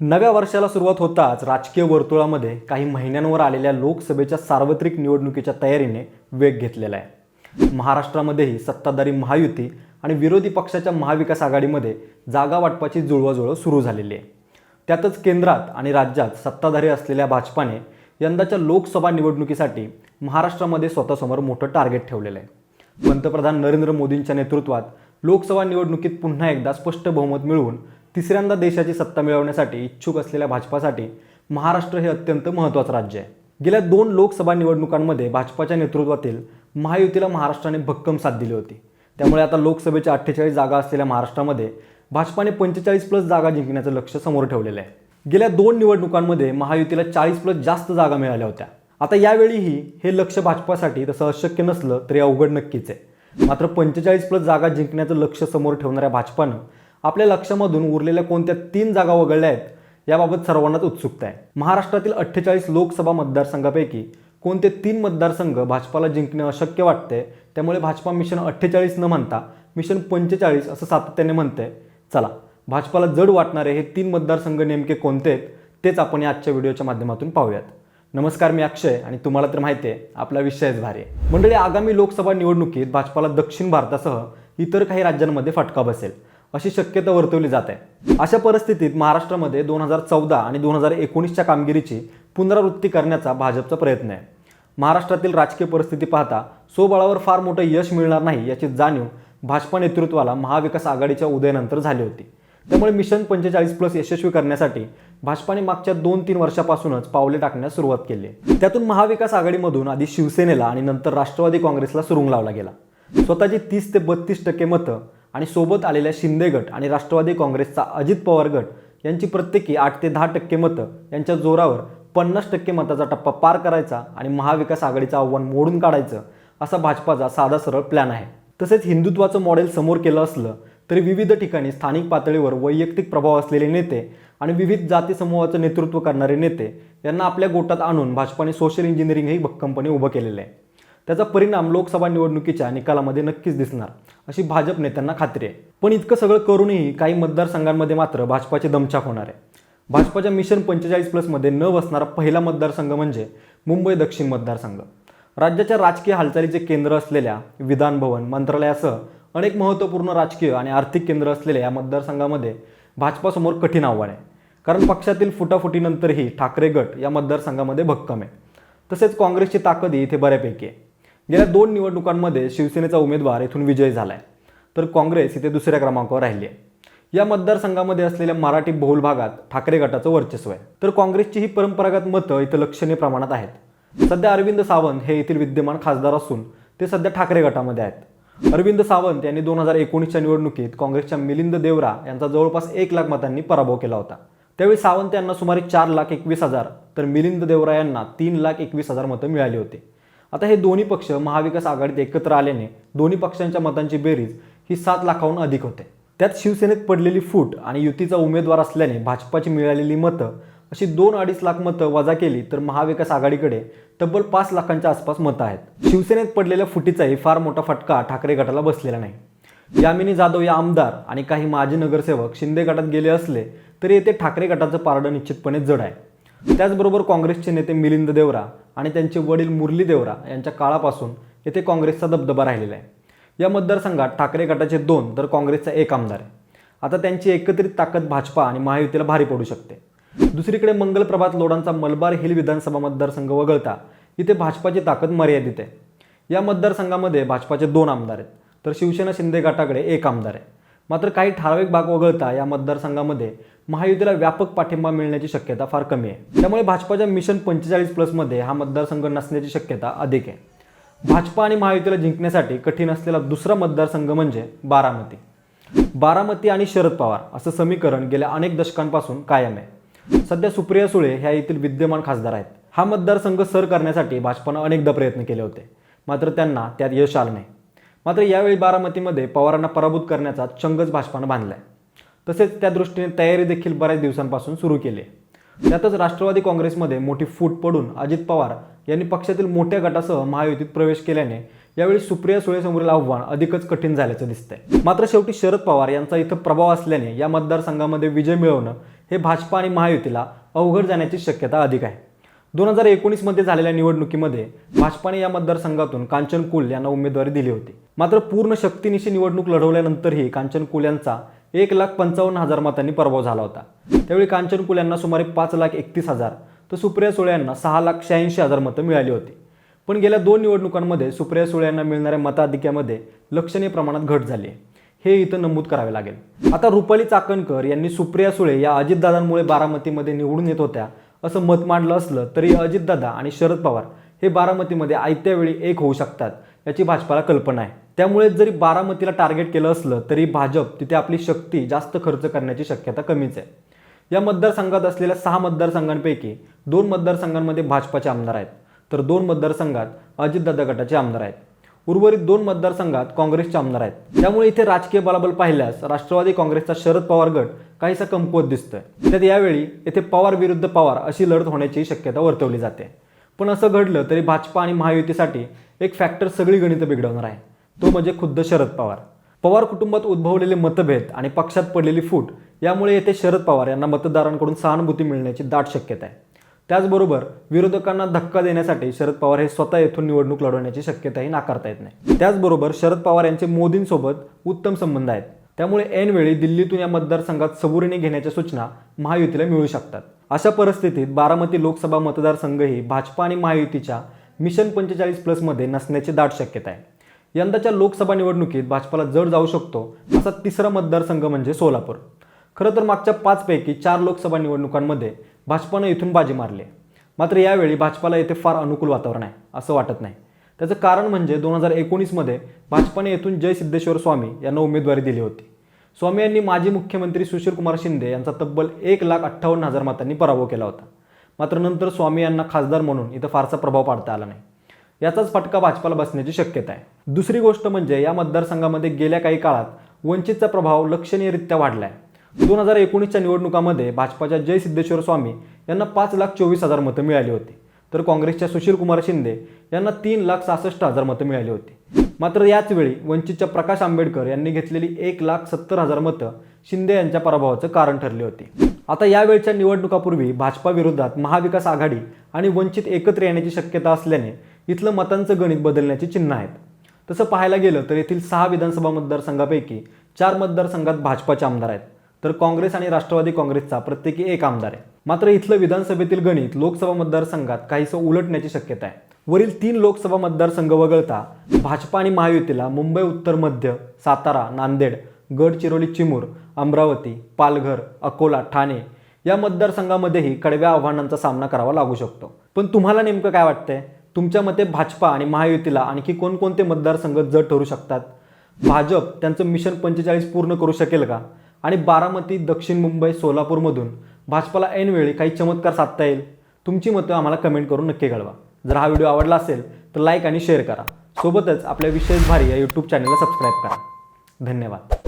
नव्या वर्षाला सुरुवात होताच राजकीय वर्तुळामध्ये काही महिन्यांवर आलेल्या लोकसभेच्या सार्वत्रिक निवडणुकीच्या तयारीने वेग घेतलेला आहे. महाराष्ट्रामध्येही सत्ताधारी महायुती आणि विरोधी पक्षाच्या महाविकास आघाडीमध्ये जागा वाटपाची जुळवाजुळव सुरू झालेली आहे. त्यातच केंद्रात आणि राज्यात सत्ताधारी असलेल्या भाजपाने यंदाच्या लोकसभा निवडणुकीसाठी महाराष्ट्रामध्ये स्वतःसमोर मोठं टार्गेट ठेवलेलं आहे. पंतप्रधान नरेंद्र मोदींच्या नेतृत्वात लोकसभा निवडणुकीत पुन्हा एकदा स्पष्ट बहुमत मिळवून तिसऱ्यांदा देशाची सत्ता मिळवण्यासाठी इच्छुक असलेल्या भाजपासाठी महाराष्ट्र हे अत्यंत महत्त्वाचं राज्य आहे. गेल्या दोन लोकसभा निवडणुकांमध्ये भाजपाच्या नेतृत्वातील महायुतीला महाराष्ट्राने भक्कम साथ दिली होती. त्यामुळे आता लोकसभेच्या अठ्ठेचाळीस जागा असलेल्या महाराष्ट्रामध्ये भाजपाने पंचेचाळीस प्लस जागा जिंकण्याचं लक्ष समोर ठेवलेलं आहे. गेल्या दोन निवडणुकांमध्ये महायुतीला चाळीस प्लस जास्त जागा मिळाल्या होत्या. आता यावेळीही हे लक्ष भाजपासाठी तसं अशक्य नसलं तरी अवघड नक्कीच आहे. मात्र पंचेचाळीस प्लस जागा जिंकण्याचं लक्ष समोर ठेवणाऱ्या भाजपानं आपल्या लक्षामधून उरलेल्या कोणत्या तीन जागा वगळल्या आहेत याबाबत सर्वांनाच उत्सुकता आहे. महाराष्ट्रातील अठ्ठेचाळीस लोकसभा मतदारसंघापैकी कोणते तीन मतदारसंघ भाजपाला जिंकणे अशक्य वाटते त्यामुळे भाजपा मिशन अठ्ठेचाळीस न म्हणता मिशन पंचेचाळीस असं सातत्याने म्हणते चला भाजपाला जड वाटणारे हे तीन मतदारसंघ नेमके कोणते आहेत तेच आपण या आजच्या व्हिडिओच्या माध्यमातून पाहूयात. नमस्कार मी अक्षय आणि तुम्हाला तर माहिती आहे आपला विषयच भारी आहे. मंडळी आगामी लोकसभा निवडणुकीत भाजपाला दक्षिण भारतासह इतर काही राज्यांमध्ये फटका बसेल. अशी शक्यता वर्तवली जात. आहे अशा परिस्थितीत महाराष्ट्रामध्ये दोन हजार चौदा आणि दोन हजार एकोणीसच्या कामगिरीची पुनरावृत्ती करण्याचा भाजपचा प्रयत्न आहे. महाराष्ट्रातील राजकीय परिस्थिती पाहता स्वबळावर फार मोठं यश मिळणार नाही याची जाणीव भाजपा नेतृत्वाला महाविकास आघाडीच्या उदयानंतर झाली होती. त्यामुळे मिशन पंचेचाळीस प्लस यशस्वी करण्यासाठी भाजपाने मागच्या दोन तीन वर्षापासूनच पावले टाकण्यास सुरुवात केली त्यातून महाविकास आघाडीमधून आधी शिवसेनेला आणि नंतर राष्ट्रवादी काँग्रेसला सुरुंग लावला गेला. स्वतःची तीस ते बत्तीस टक्के मतं आणि सोबत आलेल्या शिंदे गट आणि राष्ट्रवादी काँग्रेसचा अजित पवार गट यांची प्रत्येकी आठ ते दहा टक्के मतं यांच्या जोरावर पन्नास टक्के मताचा टप्पा पार करायचा आणि महाविकास आघाडीचं आव्हान मोडून काढायचं असा भाजपाचा साधा सरळ प्लॅन आहे. तसेच हिंदुत्वाचं मॉडेल समोर केलं असलं तरी विविध ठिकाणी स्थानिक पातळीवर वैयक्तिक प्रभाव असलेले नेते आणि विविध जाती समूहाचं नेतृत्व करणारे नेते यांना आपल्या गोटात आणून भाजपाने सोशल इंजिनिअरिंग ही भक्कमपणे उभं केलेलं आहे. त्याचा परिणाम लोकसभा निवडणुकीच्या निकालामध्ये नक्कीच दिसणार अशी भाजप नेत्यांना खात्री आहे. पण इतकं सगळं करूनही काही मतदारसंघांमध्ये मात्र भाजपाचे दमछाक होणार आहे. भाजपाच्या मिशन पंचेचाळीस प्लसमध्ये न बसणारा पहिला मतदारसंघ म्हणजे मुंबई दक्षिण मतदारसंघ. राज्याच्या राजकीय हालचालीचे केंद्र असलेल्या विधान भवन मंत्रालयासह अनेक महत्त्वपूर्ण राजकीय आणि आर्थिक केंद्र असलेल्या या मतदारसंघामध्ये भाजपासमोर कठीण आव्हान आहे. कारण पक्षातील फुटाफुटीनंतरही ठाकरे गट या मतदारसंघामध्ये भक्कम आहे. तसेच काँग्रेसची ताकदही इथे बऱ्यापैकी आहे. गेल्या दोन निवडणुकांमध्ये शिवसेनेचा उमेदवार इथून विजयी झाला आहे तर काँग्रेस इथे दुसऱ्या क्रमांकावर राहिली आहे या मतदारसंघामध्ये असलेल्या मराठी बहुल भागात ठाकरे गटाचं वर्चस्व आहे. तर काँग्रेसची ही परंपरागत मतं इथं लक्षणीय प्रमाणात आहेत. सध्या अरविंद सावंत हे येथील विद्यमान खासदार असून ते सध्या ठाकरे गटामध्ये आहेत. अरविंद सावंत यांनी दोन हजार एकोणीसच्या निवडणुकीत काँग्रेसच्या मिलिंद देवरा यांचा जवळपास एक लाख मतांनी पराभव केला होता. त्यावेळी सावंत यांना सुमारे चार लाख एकवीस हजार तर मिलिंद देवरा यांना तीन लाख एकवीस हजार मतं मिळाली होती. आता हे दोन्ही पक्ष महाविकास आघाडीत एकत्र आल्याने दोन्ही पक्षांच्या मतांची बेरीज ही सात लाखाहून अधिक होते. त्यात शिवसेनेत पडलेली फूट आणि युतीचा उमेदवार असल्याने भाजपाची मिळालेली मतं अशी दोन अडीच लाख मतं वजा केली तर महाविकास आघाडीकडे तब्बल पाच लाखांच्या आसपास मतं आहेत. शिवसेनेत पडलेल्या फुटीचाही फार मोठा फटका ठाकरे गटाला बसलेला नाही. यामिनी जाधव या आमदार आणि काही माजी नगरसेवक शिंदे गटात गेले असले तरी येथे ठाकरे गटाचं पारडं निश्चितपणे जड आहे. त्याचबरोबर काँग्रेसचे नेते मिलिंद देवरा आणि त्यांचे वडील मुरली देवरा यांच्या काळापासून येथे काँग्रेसचा दबदबा राहिलेला आहे. या मतदारसंघात ठाकरे गटाचे दोन तर काँग्रेसचा एक आमदार आहे. आता त्यांची एकत्रित ताकद भाजपा आणि महायुतीला भारी पडू शकते. दुसरीकडे मंगल प्रभात लोडांचा मलबार हिल विधानसभा मतदारसंघ वगळता इथे भाजपाची ताकद मर्यादित आहे. या मतदारसंघामध्ये भाजपाचे दोन आमदार आहेत तर शिवसेना शिंदे गटाकडे एक आमदार आहे. मात्र काही ठराविक भाग वगळता या मतदारसंघामध्ये महायुतीला व्यापक पाठिंबा मिळण्याची शक्यता फार कमी आहे. त्यामुळे भाजपाच्या मिशन पंचेचाळीस प्लसमध्ये हा मतदारसंघ नसण्याची शक्यता अधिक आहे. भाजपा आणि महायुतीला जिंकण्यासाठी कठीण असलेला दुसरा मतदारसंघ म्हणजे बारामती. बारामती आणि शरद पवार असं समीकरण गेल्या अनेक दशकांपासून कायम आहे. सध्या सुप्रिया सुळे ह्या येथील विद्यमान खासदार आहेत. हा मतदारसंघ सर करण्यासाठी भाजपानं अनेकदा प्रयत्न केले होते. मात्र त्यांना त्यात यश आलं नाही. मात्र यावेळी बारामतीमध्ये पवारांना पराभूत करण्याचा चंगच भाजपानं बांधलाय. तसेच त्या दृष्टीने तयारी देखील बऱ्याच दिवसांपासून सुरू केली आहे. त्यातच राष्ट्रवादी काँग्रेसमध्ये मोठी फूट पडून अजित पवार यांनी पक्षातील मोठ्या गटासह महायुतीत प्रवेश केल्याने यावेळी सुप्रिया सुळेसमोरील आव्हान अधिकच कठीण झाल्याचं दिसतंय. मात्र शेवटी शरद पवार यांचा इथं प्रभाव असल्याने या मतदारसंघामध्ये विजय मिळवणं हे भाजपा आणि महायुतीला अवघड जाण्याची शक्यता अधिक आहे. दोन हजार एकोणीसमध्ये झालेल्या निवडणुकीमध्ये भाजपाने या मतदारसंघातून कांचन कुल यांना उमेदवारी दिली होती. मात्र पूर्ण शक्तीनिशी निवडणूक लढवल्यानंतरही कांचन कुल यांचा एक लाख पंचावन्न हजार मतांनी पराभव झाला होता. त्यावेळी कांचन कुल यांना सुमारे पाच लाख एकतीस हजार तर सुप्रिया सुळे यांना सहा लाख शहाऐंशी हजार मतं मिळाली होती. पण गेल्या दोन निवडणुकांमध्ये सुप्रिया सुळे यांना मिळणाऱ्या मताधिक्यामध्ये लक्षणीय प्रमाणात घट झाली हे इथं नमूद करावे लागेल. आता रुपाली चाकणकर यांनी सुप्रिया सुळे या अजितदादांमुळे बारामतीमध्ये निवडून येत होत्या. असं मत मांडलं असलं तरी अजितदादा आणि शरद पवार हे बारामतीमध्ये आयत्या वेळी एक होऊ शकतात याची भाजपाला कल्पना आहे. त्यामुळे जरी बारामतीला टार्गेट केलं असलं तरी भाजप तिथे आपली शक्ती जास्त खर्च करण्याची शक्यता कमीच आहे. या मतदारसंघात असलेल्या सहा मतदारसंघांपैकी दोन मतदारसंघांमध्ये भाजपाचे आमदार आहेत. तर दोन मतदारसंघात अजितदादा गटाचे आमदार आहेत. उर्वरित दोन मतदारसंघात काँग्रेसचे आमदार आहेत. त्यामुळे इथे राजकीय बलाबल पाहिल्यास राष्ट्रवादी काँग्रेसचा शरद पवार गट काहीसा कमकुवत दिसतोय. त्यात यावेळी येथे पवार विरुद्ध पवार अशी लढत होण्याची शक्यता वर्तवली जाते. पण असं घडलं तरी भाजपा आणि महायुतीसाठी एक फॅक्टर सगळी गणितं बिघडवणार आहे. तो म्हणजे खुद्द शरद पवार. पवार कुटुंबात उद्भवलेले मतभेद आणि पक्षात पडलेली फूट यामुळे येथे शरद पवार यांना मतदारांकडून सहानुभूती मिळण्याची दाट शक्यता आहे. त्याचबरोबर विरोधकांना धक्का देण्यासाठी शरद पवार हे स्वतः येथून निवडणूक लढवण्याची शक्यताही नाकारता येत नाही. त्याचबरोबर शरद पवार यांचे मोदींसोबत उत्तम संबंध आहेत. त्यामुळे ऐनवेळी दिल्लीतून या मतदारसंघात सबुरीने घेण्याच्या सूचना महायुतीला मिळू शकतात. अशा परिस्थितीत बारामती लोकसभा मतदारसंघही भाजपा आणि महायुतीच्या मिशन पंचेचाळीस प्लसमध्ये नसण्याची दाट शक्यता आहे. यंदाच्या लोकसभा निवडणुकीत भाजपाला जड जाऊ शकतो असा तिसरा मतदारसंघ म्हणजे सोलापूर. खरं तर मागच्या पाचपैकी चार लोकसभा निवडणुकांमध्ये भाजपानं इथून बाजी मारली. आहे. मात्र यावेळी भाजपाला येथे फार अनुकूल वातावरण आहे असं वाटत नाही. त्याचं कारण म्हणजे दोन हजार एकोणीसमध्ये भाजपाने येथून जय सिद्धेश्वर स्वामी यांना उमेदवारी दिली होती. स्वामी यांनी माजी मुख्यमंत्री सुशीलकुमार शिंदे यांचा तब्बल एक लाख अठ्ठावन्न हजार मतांनी पराभव केला होता. मात्र नंतर स्वामी यांना खासदार म्हणून इथं फारसा प्रभाव पाडता आला नाही. याचाच फटका भाजपाला बसण्याची शक्यता आहे. दुसरी गोष्ट म्हणजे या मतदारसंघामध्ये गेल्या काही काळात वंचितचा प्रभाव लक्षणीयरित्या वाढला आहे दोन हजार एकोणीसच्या निवडणुकामध्ये भाजपाच्या जय सिद्धेश्वर स्वामी यांना पाच लाख चोवीस हजार मतं मिळाली होती. तर काँग्रेसच्या सुशीलकुमार शिंदे यांना तीन लाख सहासष्ट हजार मतं मिळाली होती. मात्र याच वेळी वंचितच्या प्रकाश आंबेडकर यांनी घेतलेली एक लाख सत्तर हजार मतं शिंदे यांच्या पराभवाचं कारण ठरली होती. आता यावेळच्या निवडणुकापूर्वी भाजपा विरोधात महाविकास आघाडी आणि वंचित एकत्र येण्याची शक्यता असल्याने इथलं मतांचं गणित बदलण्याची चिन्ह आहेत. तसं पाहायला गेलं तर येथील सहा विधानसभा मतदारसंघापैकी चार मतदारसंघात भाजपाचे आमदार आहेत. तर काँग्रेस आणि राष्ट्रवादी काँग्रेसचा प्रत्येकी एक आमदार आहे. मात्र इथलं विधानसभेतील गणित लोकसभा मतदारसंघात काहीसं उलटण्याची शक्यता आहे. वरील तीन लोकसभा मतदारसंघ वगळता भाजपा आणि महायुतीला मुंबई उत्तर मध्य सातारा नांदेड गडचिरोली चिमूर अमरावती पालघर अकोला ठाणे या मतदारसंघामध्येही कडव्या आव्हानांचा सामना करावा लागू शकतो. पण तुम्हाला नेमकं काय वाटतंय? तुमच्या मते भाजपा आणि महायुतीला आणखी कोणकोणते मतदारसंघ जड ठरू शकतात? भाजप त्यांचं मिशन पंचेचाळीस पूर्ण करू शकेल का? आणि बारामती दक्षिण मुंबई सोलापूरमधून भाजपाला ऐनवेळी काही चमत्कार साधता येईल. तुमची मतं आम्हाला कमेंट करून नक्की कळवा. जर हा व्हिडिओ आवडला असेल तर लाईक आणि शेअर करा. सोबतच आपल्या विशेष भारी या यूट्यूब चॅनलला सबस्क्राईब करा. धन्यवाद.